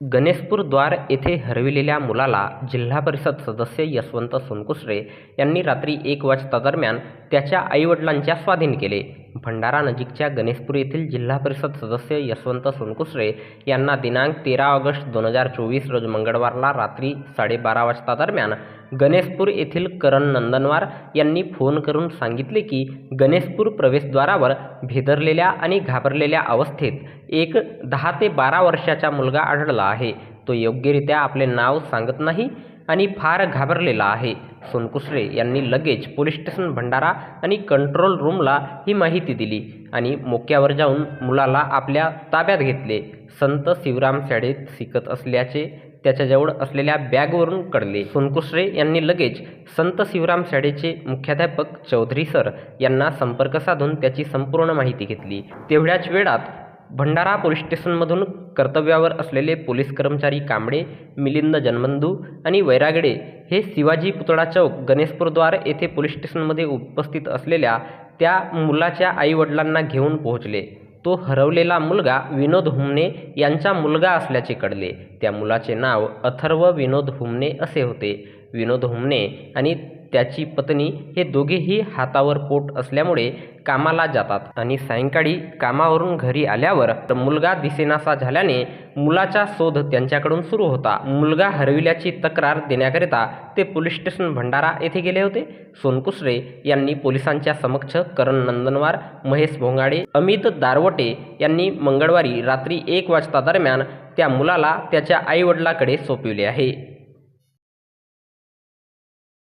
गणेशपूरद्वार येथे हरविलेल्या मुलाला जिल्हा परिषद सदस्य यशवंत सोनकुसरे यांनी रात्री एक वाजता दरम्यान त्याच्या आईवडिलांच्या स्वाधीन केले. भंडारा नजीकच्या गणेशपूर येथील जिल्हा परिषद सदस्य यशवंत सोनकुसरे यांना दिनांक तेरा ऑगस्ट दोन हजार चोवीस रोज मंगळवारला रात्री साडेबारा वाजता दरम्यान गणेशपूर येथील करण नंदनवार यांनी फोन करून सांगितले की गणेशपूर प्रवेशद्वारावर भेदरलेल्या आणि घाबरलेल्या अवस्थेत एक दहा ते बारा वर्षाचा मुलगा आढळला आहे. तो योग्यरित्या आपले नाव सांगत नाही आणि फार घाबरलेला आहे. सोनकुसरे यांनी लगेच पोलीस स्टेशन भंडारा आणि कंट्रोल रूमला ही माहिती दिली आणि मोक्यावर जाऊन मुलाला आपल्या ताब्यात घेतले. संत शिवराम शाळेत शिकत असल्याचे त्याच्याजवळ असलेल्या बॅगवरून कळले. सोनकुसरे यांनी लगेच संत शिवराम शाळेचे मुख्याध्यापक चौधरी सर यांना संपर्क साधून त्याची संपूर्ण माहिती घेतली. तेवढ्याच वेळात भंडारा पोलीस स्टेशनमधून कर्तव्यावर असलेले पोलीस कर्मचारी कांबळे, मिलिंद जनबंधू आणि वैरागडे हे शिवाजी पुतळा चौक, गणेशपूरद्वार येथे पोलीस स्टेशनमध्ये उपस्थित असलेल्या त्या मुलाच्या आईवडिलांना घेऊन पोहोचले. तो हरवलेला मुलगा विनोद हुमने यांचा मुलगा असल्याचे कळले. त्या मुलाचे नाव अथर्व विनोद हुमने असे होते. विनोद हुमने आणि त्याची पत्नी हे दोघेही हातावर पोट असल्यामुळे कामाला जातात आणि सायंकाळी कामावरून घरी आल्यावर मुलगा दिसेनासा झाल्याने मुलाचा शोध त्यांच्याकडून सुरू होता. मुलगा हरविल्याची तक्रार देण्याकरिता ते पोलीस स्टेशन भंडारा येथे गेले होते. सोनकुसरे यांनी पोलिसांच्या समक्ष करण नंदनवार, महेश भोंगाडे, अमित दारवटे यांनी मंगळवारी रात्री एक वाजता दरम्यान त्या मुलाला त्याच्या आईवडिलाकडे सोपविले आहे.